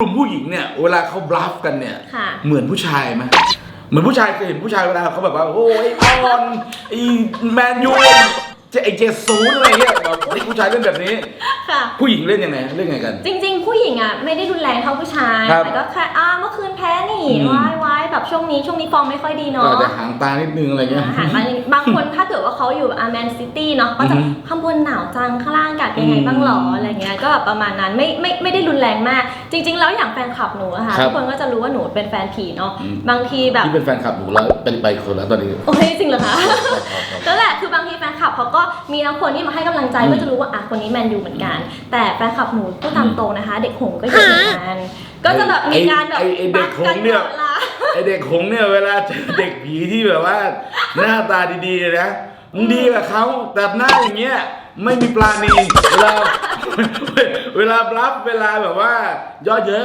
กลุ่มผู้หญิงเนี่ยเวลาเขาบลัฟกันเนี่ย ค่ะ เหมือนผู้ชายไหมเหมือนผู้ชายเคยเห็นผู้ชายเวลาเขาแบบว่าโอ้ยไอออนไอแมนยูเจไอเจศูนย์อะไรเงี้ยแบบเฮ้ยผู้ชายเล่นแบบนี้ ค่ะ ผู้หญิงเล่นยังไงเล่นไงกัน จริงๆ ผู้หญิงอะไม่ได้รุนแรงเท่าผู้ชาย ครับแต่ก็แค่อ่าเมื่อคืนแพ้หนีอืมว้ายว้าย แบบช่วงนี้ช่วงนี้ฟอร์มไม่ค่อยดีก็เนาะอาจจะหางตานิดนึงอะไรเงี้ย อาหารบางบางคนถ้าเกิดว่าเขาอยู่อาร์แมนซิตี้เนาะก็จะอือฮึข้างบนหนาวจังข้างล่างอากาศเป็นไงบ้างหรออะไรเงี้ยก็แบบประมาณนั้นไม่ไม่ไม่ได้รุนแรงมาก จริง ๆ แล้วอย่างแฟนคลับหนูอะค่ะครับทุกคนก็จะรู้ว่าหนูเป็นแฟนผีเนาะอืม บางทีแบบที่เป็นแฟนคลับหนูแล้วเป็นไปคนแล้วตอนนี้ โอ้ยจริงเหรอคะ นั่นแหละคือบางทีแฟนคลับเขาก็มีทั้งคนที่มาให้กำลังใจอืมก็จะรู้ว่าอะคนนี้แมนยูเหมือนกัน แต่แฟนคลับหนูก็ตามตรงนะคะ เด็กหงส์ก็เยอะเหมือนกันก็จะแบบมีการแบบไอ้ไอ้เด็กหงส์เนี่ยบัฟกัตลอดวลา ไอเด็กหงเนี่ยเวลาเจอเด็กผีที่แบบว่า หน้าตาดีๆนะมึงดีกับเขาแต่หน้าอย่างเงี้ยไม่มีปลาณีเวลาเวลารับเวลาแบบว่าย่อเยอะ